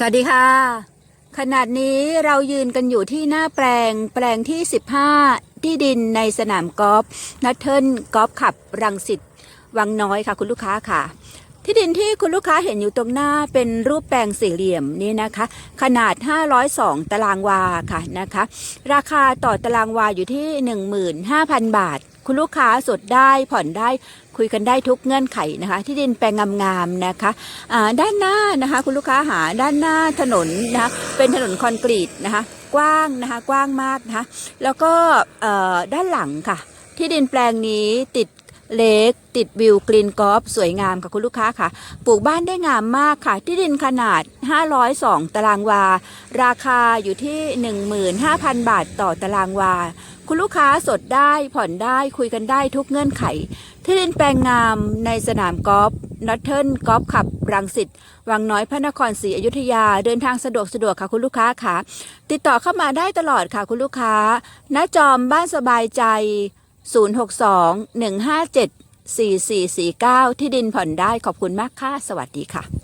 สวัสดีค่ะขนาดนี้เรายืนกันอยู่ที่หน้าแปลงแปลงที่ 15 ที่ดินในสนามกอล์ฟนัทเทิลกอล์ฟขับรังสิตวังน้อยค่ะคุณลูกค้าค่ะ ที่ดินที่คุณลูกค้าเห็นอยู่ตรงหน้าเป็นรูปแปลงสี่เหลี่ยมนี่นะคะ ขนาด 502 ตารางวาค่ะนะคะ ราคาต่อตารางวาอยู่ที่ 15,000 บาท คุณลูกค้าสดได้ผ่อนได้คุยกันได้ทุกเงื่อนไขนะคะ ที่ดินแปลงงามๆนะคะอ่าด้านหน้านะคะ คุณลูกค้าหาด้านหน้าถนนนะคะเป็นถนนคอนกรีตนะคะกว้างนะคะกว้างมากนะคะแล้วก็ด้านหลังค่ะ ที่ดินแปลงนี้ติด เล็กติดวิวกรีนกอล์ฟสวยงามค่ะคุณลูกค้าค่ะ ปลูกบ้านได้งามมากค่ะ ที่ดินขนาด 502 ตารางวา ราคาอยู่ที่ 15,000 บาทต่อตารางวา คุณลูกค้าสดได้ผ่อนได้คุยกันได้ทุกเงื่อนไข ที่ดินแปลงงามในสนามกอล์ฟนัทเทิลกอล์ฟขับรังสิตวังน้อยพระนครศรีอยุธยาเดินทางสะดวกสะดวกค่ะคุณลูกค้าค่ะ ติดต่อเข้ามาได้ตลอดค่ะคุณลูกค้าณจอมบ้านสบายใจ 062 157 4449 ที่ดินผ่อนได้ขอบคุณมากค่ะ สวัสดีค่ะ